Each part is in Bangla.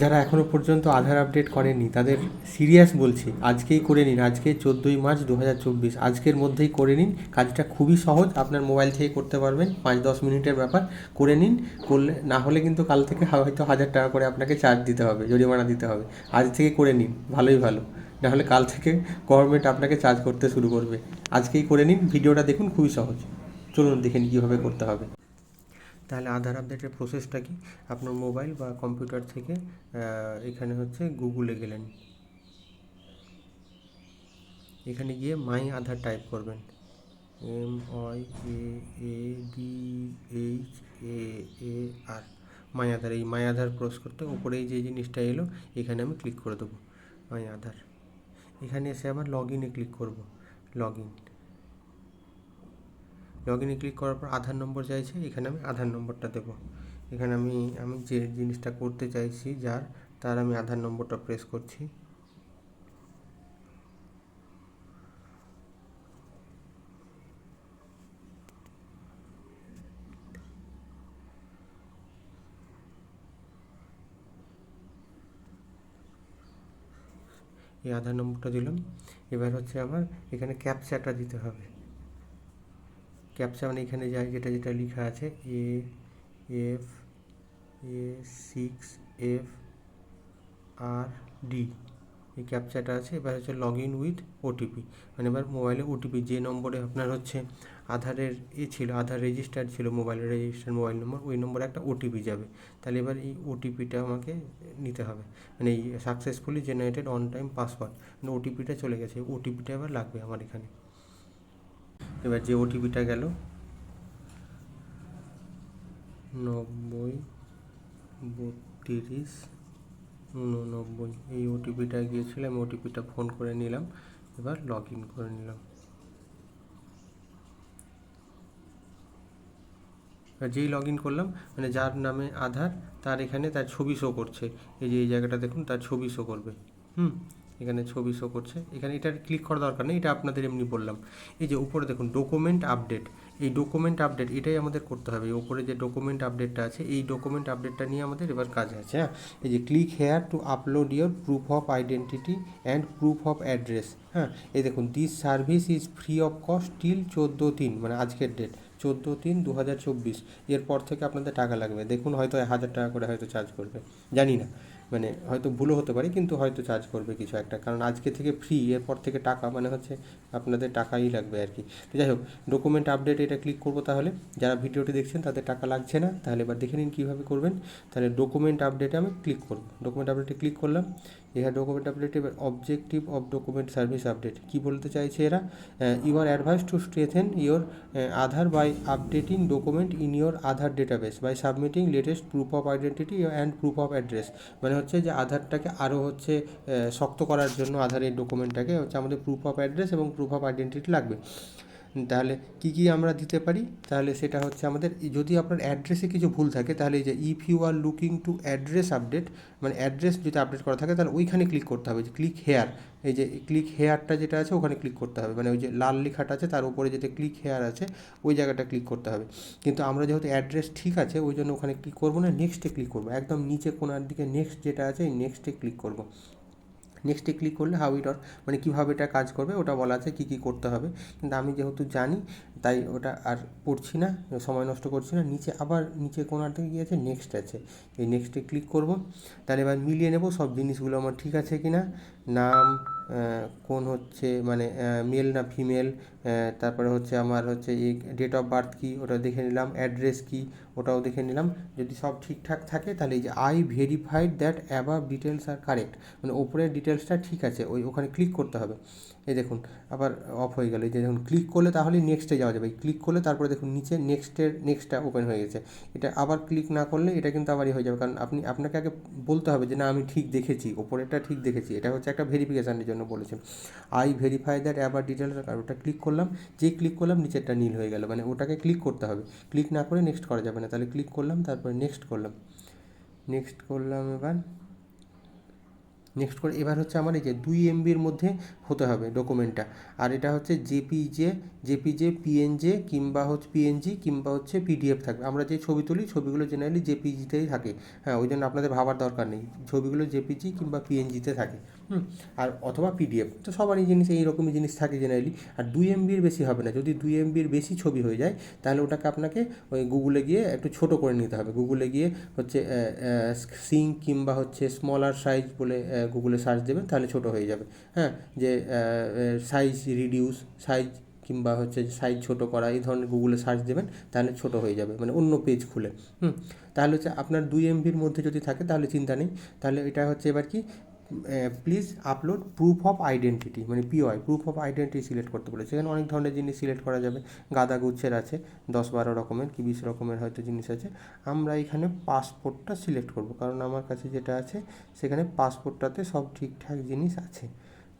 যারা এখনও পর্যন্ত আধার আপডেট করেনি তাদের সিরিয়াস বলছি, আজকেই করে নিন, আজকে চোদ্দোই মার্চ দু হাজার চব্বিশ, আজকের মধ্যেই করে নিন, কাজটা খুবই সহজ, আপনার মোবাইল থেকে করতে পারবেন, পাঁচ দশ মিনিটের ব্যাপার, করে নিন, করলে, না হলে কিন্তু কাল থেকে হয়তো হাজার টাকা করে আপনাকে চার্জ দিতে হবে, জরিমানা দিতে হবে, আজ থেকে করে নিন, ভালোই ভালো নাহলে কাল থেকে গভর্নমেন্ট আপনাকে চার্জ করতে শুরু করবে, আজকেই করে নিন, ভিডিওটা দেখুন, খুবই সহজ, চলুন দেখে নিন কীভাবে করতে হবে। তাহলে আধার আপডেটের প্রসেসটা কি? আপনার মোবাইল বা কম্পিউটার থেকে এখানে হচ্ছে গুগলে গেলেন। এখানে গিয়ে মাই আধার টাইপ করবেন। M Y A A D H A A R my Aadhaar এই মাই আধার ক্রস করতে উপরে যে জিনিসটা এলো, এখানে আমি ক্লিক করে দেবো। মাই আধার এখানে এসে আবার লগ ইনে ক্লিক করব। লগ ইন লগ ইনে ক্লিক করার পর আধার নম্বর চাইছে, এখানে আমি আধার নম্বরটা দেবো। এখানে আমি আমি যে জিনিসটা করতে চাইছি, যার, তার আমি আধার নম্বরটা প্রেস করছি। এই আধার নম্বরটা দিলাম। এবার হচ্ছে আমার এখানে ক্যাপচাটা দিতে হবে। ক্যাপচা মানে এখানে যাই যেটা যেটা লেখা আছে A F A six F R D এই ক্যাপচাটা আছে, এবার হচ্ছে লগ ইন উইথ ওটিপি মানে এবার মোবাইলে ওটিপি যে নম্বরে আপনার হচ্ছে আধারের এ ছিল, আধার রেজিস্টার ছিল মোবাইলের রেজিস্টার মোবাইল নম্বর ওই নম্বরে একটা ওটিপি যাবে। তাহলে এবার এই ওটিপিটা আমাকে নিতে হবে। মানে এই successfully generated on time password মানে ওটিপিটা চলে গেছে ওটিপিটা এবার লাগবে আমার এখানে। এবার যে ওটিপিটা গেল, নব্বই, বত্রিশ, উননব্বই। এই ওটিপিটা গিয়েছিল আমি ওটিপিটা ফোন করে নিলাম, এবার লগ ইন করে নিলাম। যেই লগ ইন করলাম মানে যার নামে আধার, তার এখানে তার ছবি শো করছে। এই যে এই জায়গাটা দেখুন, তার ছবি শো করবে। হুম? এখানে ছবি শো করছে। এখানে এটা ক্লিক করা দরকার নেই, এটা আপনাদের এমনি বললাম। এই যে উপরে দেখুন ডকুমেন্ট আপডেট এই ডকুমেন্ট আপডেট এটাই আমাদের করতে হবে। উপরে যে ডকুমেন্ট আপডেটটা আছে, এই ডকুমেন্ট আপডেটটা নিয়ে আমাদের এবার কাজ আছে হ্যাঁ? এই যে click here to upload your proof of identity and proof of address হ্যাঁ? এই দেখুন this service is free of cost till চোদ্দ তিন মানে আজকের ডেট চোদ্দ তিন দু হাজার চব্বিশ। এরপর থেকে আপনাদের টাকা লাগবে। দেখুন হয়তো হাজার টাকা করে হয়তো চার্জ করবে। জানি না। মানে হয়তো ভুলও হতে পারে, কিন্তু হয়তো চার্জ করবে কিছু একটা। কারণ আজকে থেকে ফ্রি এরপর থেকে টাকা মানে হচ্ছে আপনাদের টাকাই লাগবে আর কি। তো যাই হোক ডকুমেন্ট আপডেট এটা ক্লিক করব তাহলে। যারা ভিডিওটি দেখছেন, তাদের টাকা লাগছে না। তাহলে এবার দেখে নিন কীভাবে করবেন। তাহলে ডকুমেন্ট আপডেটে আমি ক্লিক করব। ডকুমেন্ট আপডেটে ক্লিক করলাম। এখানে ডকুমেন্ট আপডেটে এবার objective of document service update কী বলতে চাইছে এরা? You are advice to strengthen your Aadhaar by updating document in your Aadhaar database by submitting latest proof of identity and proof of address মানে হচ্ছে যে আধারটাকে আরও হচ্ছে শক্ত করার জন্য আধারের ডকুমেন্টটাকে হচ্ছে আমাদের প্রুফ অফ অ্যাড্রেস এবং প্রুফ অফ আইডেন্টিটি লাগবে। তাহলে কী কী আমরা দিতে পারি? তাহলে সেটা হচ্ছে আমাদের, যদি আপনার অ্যাড্রেসে কিছু ভুল থাকে, তাহলে এই যে if you are looking to address update মানে অ্যাড্রেস যদি আপডেট করা থাকে, তাহলে ওইখানে ক্লিক করতে হবে, যে ক্লিক হেয়ার এই যে ক্লিক হেয়ারটা যেটা আছে, ওখানে ক্লিক করতে হবে। মানে ওই যে লাল লেখাটা আছে, তার উপরে যেটা ক্লিক হেয়ার আছে, ওই জায়গাটা ক্লিক করতে হবে। কিন্তু আমরা যেহেতু অ্যাড্রেস ঠিক আছে, ওই জন্য ওখানে ক্লিক করব না নেক্সটে ক্লিক করব। একদম নিচে কোনার দিকে নেক্সট যেটা আছে, এই নেক্সটে ক্লিক করব। নেক্সটে ক্লিক করলে হাউ ইট মানে কীভাবে এটা কাজ করবে, ওটা বলা আছে কী কী করতে হবে। কিন্তু আমি যেহেতু জানি, তাই ওটা আর পড়ছি না, সময় নষ্ট করছি না। নিচে আবার নিচে কোনার থেকে কী আছে নেক্সট আছে। এই নেক্সটে ক্লিক করব, তাহলে এবার মিলিয়ে নেব সব জিনিসগুলো আমার ঠিক আছে কি না নাম কোন হচ্ছে মানে মেল না ফিমেল তারপরে হচ্ছে আমার হচ্ছে ডেট অফ বার্থ কী ওটা দেখে নিলাম অ্যাড্রেস কী, ওটাও দেখে নিলাম। যদি সব ঠিকঠাক থাকে, তাহলে এই যে I verified that above details are correct মানে ওপরের ডিটেলসটা ঠিক আছে, ওই ওখানে ক্লিক করতে হবে। এই দেখুন, আবার অফ হয়ে গেল, এই যে দেখুন ক্লিক করলে তাহলে নেক্সটে যাওয়া যাবে ক্লিক করলে তারপরে দেখুন, নিচে নেক্সটের নেক্সটটা ওপেন হয়ে গেছে। এটা আবার ক্লিক না করলে এটা কিন্তু আবারই হয়ে যাবে, কারণ আপনি, আপনাকে আগে বলতে হবে যে, না, আমি ঠিক দেখেছি, ওপরেরটা ঠিক দেখেছি। এটা হচ্ছে একটা ভেরিফিকেশানের জন্য বলেছে I verify that above details are ওটা ক্লিক করলাম যেই ক্লিক করলাম নিচেরটা নীল হয়ে গেল। মানে ওটাকে ক্লিক করতে হবে। ক্লিক না করে নেক্সট করা যাবে না। তাহলে ক্লিক করলাম, তারপরে নেক্সট করলাম। নেক্সট করলাম এবার। নেক্সট করে এবার হচ্ছে আমার এই যে দুই এমবির মধ্যে হতে হবে ডকুমেন্টটা আর এটা হচ্ছে জেপিজে জেপিজে পিএনজে কিংবা হচ্ছে পিএনজি কিংবা হচ্ছে পিডিএফ থাকবে। আমরা যে ছবি তুলি, ছবিগুলো জেনারেলি জেপিজিতেই থাকে। হ্যাঁ ওই জন্য আপনাদের ভাবার দরকার নেই। ছবিগুলো জেপিজি কিংবা পিএনজিতে থাকে। হুম, আর অথবা পিডিএফ তো সবারই জিনিস এইরকমই জিনিস থাকে জেনারেলি আর দুই এমবির বেশি হবে না। যদি দুই এমবির বেশি ছবি হয়ে যায়, তাহলে ওটাকে আপনাকে ওই গুগলে গিয়ে একটু ছোট করে নিতে হবে। গুগলে গিয়ে হচ্ছে সিং কিংবা হচ্ছে স্মলার সাইজ বলে গুগলে সার্চ দেবেন, তাহলে ছোট হয়ে যাবে। হ্যাঁ যে সাইজ রিডিউস সাইজ কিংবা হচ্ছে সাইজ ছোট করা, এই ধরনের গুগলে সার্চ দেবেন, তাহলে ছোট হয়ে যাবে মানে অন্য পেজ খুলে। হুম, তাহলে হচ্ছে আপনার দুই এমবির মধ্যে যদি থাকে, তাহলে চিন্তা নেই। তাহলে এটা হচ্ছে এবার কি please upload proof of identity মানে POI proof of identity select করতে বলে সেখানে অনেক ধরনের জিনিস সিলেক্ট করা যাবে। গাদা গুচ্ছের আছে, দশ বারো রকমের কি বিশ রকমের হয়তো জিনিস আছে। আমরা এখানে পাসপোর্টটা সিলেক্ট করব, কারণ আমার কাছে যেটা আছে, সেখানে পাসপোর্টটাতে সব ঠিকঠাক জিনিস আছে।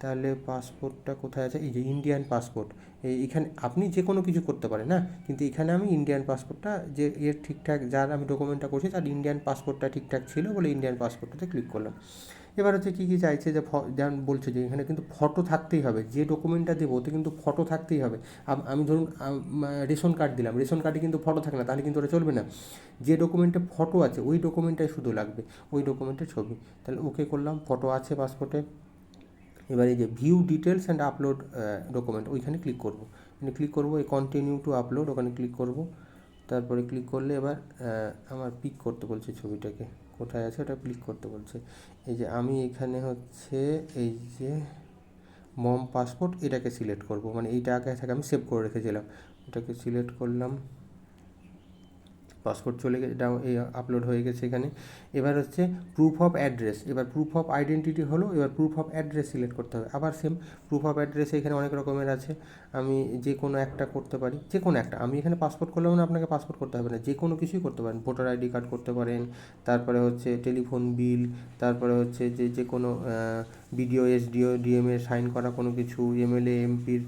তাহলে পাসপোর্টটা কোথায় আছে? এই যে ইন্ডিয়ান পাসপোর্ট এই এখানে আপনি যে কোনো কিছু করতে পারেন, না? কিন্তু এখানে আমি ইন্ডিয়ান পাসপোর্টটা যে এর ঠিকঠাক, যার আমি ডকুমেন্টটা করছি, তার ইন্ডিয়ান পাসপোর্টটা ঠিকঠাক ছিল বলে ইন্ডিয়ান পাসপোর্টটাতে ক্লিক করলাম। এবার হচ্ছে কী কী চাইছে যে যেমন বলছে যে এখানে কিন্তু ফটো থাকতেই হবে, যে ডকুমেন্টটা দেবো ওতে কিন্তু ফটো থাকতেই হবে। আমি ধরুন রেশন কার্ড দিলাম, রেশন কার্ডে কিন্তু ফটো থাকে না, তাহলে কিন্তু ওটা চলবে না। যে ডকুমেন্টে ফটো আছে, ওই ডকুমেন্টটাই শুধু লাগবে, ওই ডকুমেন্টের ছবি। তাহলে ওকে করলাম, ফটো আছে পাসপোর্টে এবার এই যে view details and upload document ওইখানে ক্লিক করব। এখানে ক্লিক করব, এই কন্টিনিউ টু আপলোড ওখানে ক্লিক করব। তারপরে ক্লিক করলে এবার আমার পিক করতে বলছে ছবিটাকে। কোথায় আছে ওটা ক্লিক করতে বলছে। এই যে আমি এখানে হচ্ছে এই যে মম পাসপোর্ট এটাকে সিলেক্ট করব। মানে এইটা আগে থেকে আমি সেভ করে রেখেছিলাম। এটাকে সিলেক্ট করলাম। পাসপোর্ট চলে গেছে ডাউ এই আপলোড হয়ে গেছে এখানে। এবার হচ্ছে প্রুফ অফ অ্যাড্রেস এবার প্রুফ অফ আইডেন্টিটি হলো, এবার প্রুফ অফ অ্যাড্রেস সিলেক্ট করতে হবে। আবার সেম প্রুফ অফ অ্যাড্রেস এখানে অনেক রকমের আছে। আমি যে কোনো একটা করতে পারি যে কোনো একটা, আমি এখানে পাসপোর্ট করলেও না আপনাকে পাসপোর্ট করতে হবে না যে কোনো কিছুই করতে পারেন। ভোটার আইডি কার্ড করতে পারেন, তারপরে হচ্ছে টেলিফোন বিল তারপরে হচ্ছে যে যে কোনো বিডিও এসডিও ডিএমএ সাইন করা কোনো কিছু এমএলএ এমপির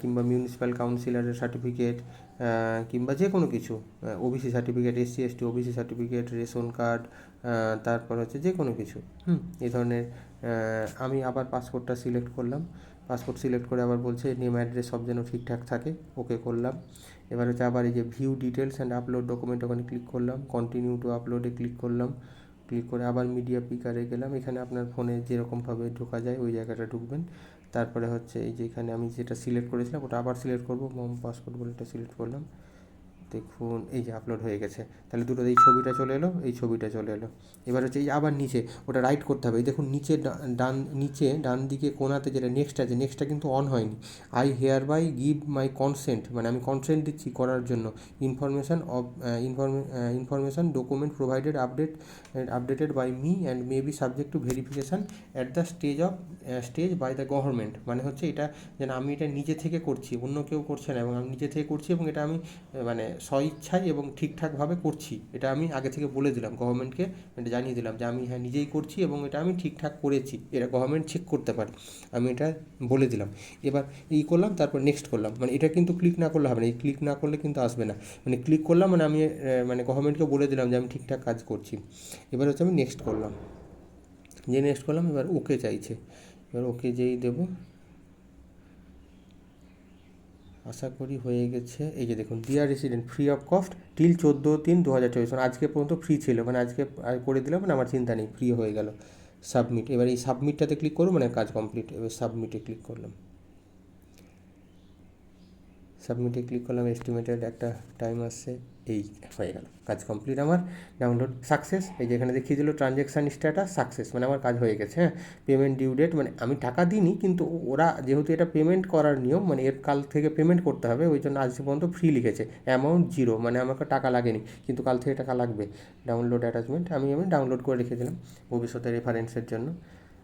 কিংবা মিউনিসিপ্যাল কাউন্সিলরের সার্টিফিকেট কিংবা যে কোনো কিছু OBC certificate SC ST OBC certificate ration card তারপর হচ্ছে যে কোনো কিছু। হুম এই ধরনের আমি আবার পাসপোর্টটা সিলেক্ট করলাম। পাসপোর্ট সিলেক্ট করে আবার বলছে নেম অ্যাড্রেস সব যেন ঠিকঠাক থাকে ওকে করলাম। এবার হচ্ছে আবার এই যে view details and upload document ওখানে ক্লিক করলাম। কন্টিনিউ টু আপলোডে ক্লিক করলাম। ক্লিক করে আবার মিডিয়া পিকারে গেলাম। এখানে আপনার ফোনে যেরকমভাবে ঢোকা যায়, ওই জায়গাটা ঢুকবেন। তারপরে হচ্ছে এই যে এখানে আমি যেটা সিলেক্ট করেছিলাম, ওটা আবার সিলেক্ট করব। মোম পাসপোর্ট বলে এটা সিলেক্ট করলাম। দেখুন, এই যে আপলোড হয়ে গেছে। তাহলে দুটো এই ছবিটা চলে এলো, এই ছবিটা চলে এলো। এবার হচ্ছে এই আবার নিচে, ওটা রাইট করতে হবে। এই দেখুন, নিচে ডান নিচে ডান দিকে কোনাতে যেটা নেক্সট আছে নেক্সটটা কিন্তু অন হয়নি। I hereby give my consent মানে আমি কনসেন্ট দিচ্ছি করার জন্য। Information of information document provided update updated by me and may be subject to verification at the stage of stage by the government মানে হচ্ছে এটা যেন আমি এটা নিজে থেকে করছি, অন্য কেউ করছে না এবং আমি নিজে থেকে করছি এবং এটা আমি মানে স্বইচ্ছায় এবং ঠিকঠাকভাবে করছি। এটা আমি আগে থেকে বলে দিলাম গভর্নমেন্টকে এটা জানিয়ে দিলাম যে আমি হ্যাঁ নিজেই করছি এবং এটা আমি ঠিকঠাক করেছি। এটা গভর্নমেন্ট চেক করতে পারে। আমি এটা বলে দিলাম। এবার এই করলাম, তারপর নেক্সট করলাম। মানে এটা কিন্তু ক্লিক না করলে হবে না। এই ক্লিক না করলে কিন্তু আসবে না। মানে ক্লিক করলাম মানে আমি মানে গভর্নমেন্টকে বলে দিলাম যে আমি ঠিকঠাক কাজ করছি। এবার হচ্ছে আমি নেক্সট করলাম। যে নেক্সট করলাম, এবার ওকে চাইছে। এবার ওকে যেই দেবো আশা করি হয়ে গেছে। এই যে দেখুন dear resident free of cost till চোদ্দ তিন দু হাজার চব্বিশ মানে আজকে পর্যন্ত ফ্রি ছিল মানে আজকে করে দিলাম মানে আমার চিন্তা নেই ফ্রি হয়ে গেল। সাবমিট এবার এই সাবমিটটাতে ক্লিক করব মানে কাজ কমপ্লিট এবার সাবমিটে ক্লিক করলাম। সাবমিটে ক্লিক করলাম এস্টিমেটেড একটা টাইম আসছে। এই হয়ে গেল। কাজ কমপ্লিট আমার ডাউনলোড সাকসেস এই যে এখানে দেখিয়ে দিল ট্রানজ্যাকশান স্ট্যাটাস সাকসেস মানে আমার কাজ হয়ে গেছে হ্যাঁ? পেমেন্ট ডিউ ডেট মানে আমি টাকা দিইনি, কিন্তু ওরা যেহেতু এটা পেমেন্ট করার নিয়ম মানে এর কাল থেকে পেমেন্ট করতে হবে, ওই জন্য আজ পর্যন্ত ফ্রি লিখেছে অ্যামাউন্ট জিরো মানে আমাকে টাকা লাগেনি, কিন্তু কাল থেকে টাকা লাগবে। ডাউনলোড অ্যাটাচমেন্ট আমি আমি ডাউনলোড করে রেখেছিলাম ভবিষ্যতে রেফারেন্সের জন্য।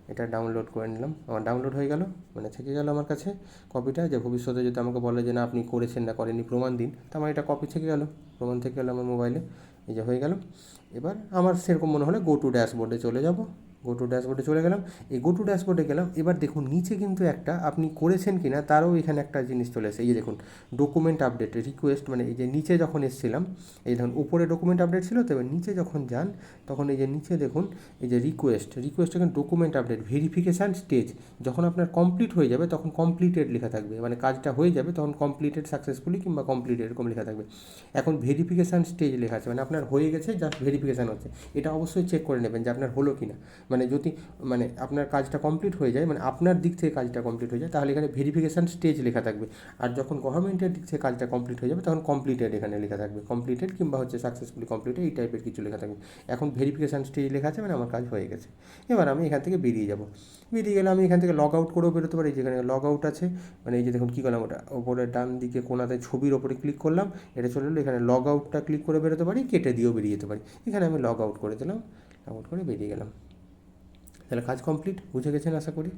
এটা ডাউনলোড করে নিলাম। আমার ডাউনলোড হয়ে গেল মানে থেকে গেল আমার কাছে কপিটা যে ভবিষ্যতে যদি আমাকে বলে যে, না, আপনি করেছেন না, করেননি, প্রমাণ দিন, তো আমার এটা কপি থেকে গেল। প্রমাণ থেকে গেলো আমার মোবাইলে এই যে হয়ে গেল। এবার আমার সেরকম মনে হলে গো টু ড্যাশবোর্ডে চলে যাব। গো টু ড্যাশবোর্ডে চলে গেলাম। এই গো টু ড্যাশবোর্ডে গেলাম। এবার দেখুন, নিচে কিন্তু একটা আপনি করেছেন কি না তারও এখানে একটা জিনিস চলে এসেছে। এই যে দেখুন ডকুমেন্ট আপডেট রিকোয়েস্ট মানে এই যে নিচে যখন এসেছিলাম, এই ধরুন উপরে ডকুমেন্ট আপডেট ছিল, তো এবার নিচে যখন যান, তখন এই যে নিচে দেখুন, এই যে রিকোয়েস্ট রিকোয়েস্ট এখানে ডকুমেন্ট আপডেট ভেরিফিকেশান স্টেজ যখন আপনার কমপ্লিট হয়ে যাবে, তখন কমপ্লিটেড লেখা থাকবে। মানে কাজটা হয়ে যাবে, তখন কমপ্লিটেড সাকসেসফুলি কিংবা কমপ্লিট এরকম লেখা থাকবে। এখন ভেরিফিকেশান স্টেজ লেখা আছে মানে আপনার হয়ে গেছে জাস্ট ভেরিফিকেশান হচ্ছে। এটা অবশ্যই চেক করে নেবেন যে আপনার হলো কি না মানে যদি মানে আপনার কাজটা কমপ্লিট হয়ে যায় মানে আপনার দিক থেকে কাজটা কমপ্লিট হয়ে যায়, তাহলে এখানে ভেরিফিকেশান স্টেজ লেখা থাকবে। আর যখন গভর্নমেন্টের দিক থেকে কাজটা কমপ্লিট হয়ে যাবে, তখন কমপ্লিটেড এখানে লেখা থাকবে। কমপ্লিটেড কিংবা হচ্ছে সাকসেসফুলি কমপ্লিটেড এই টাইপের কিছু লেখা থাকবে। এখন ভেরিফিকেশান স্টেজ লেখা আছে মানে আমার কাজ হয়ে গেছে। এবার আমি এখান থেকে বেরিয়ে যাব। বেরিয়ে গেলে আমি এখান থেকে লগ আউট করেও বেরোতে পারি, যেখানে লগ আউট আছে মানে এই যে দেখুন কী করলাম, ওটা ওপরে ডান দিকে কোনাতে ছবির ওপরে ক্লিক করলাম, এটা চলে এলো, এখানে লগ আউটটা ক্লিক করে বেরোতে পারি, কেটে দিয়েও বেরিয়ে যেতে পারি। এখানে আমি লগ আউট করে দিলাম লগ আউট করে বেরিয়ে গেলাম। তাহলে কাজ কমপ্লিট বুঝে গেছেন আশা করি?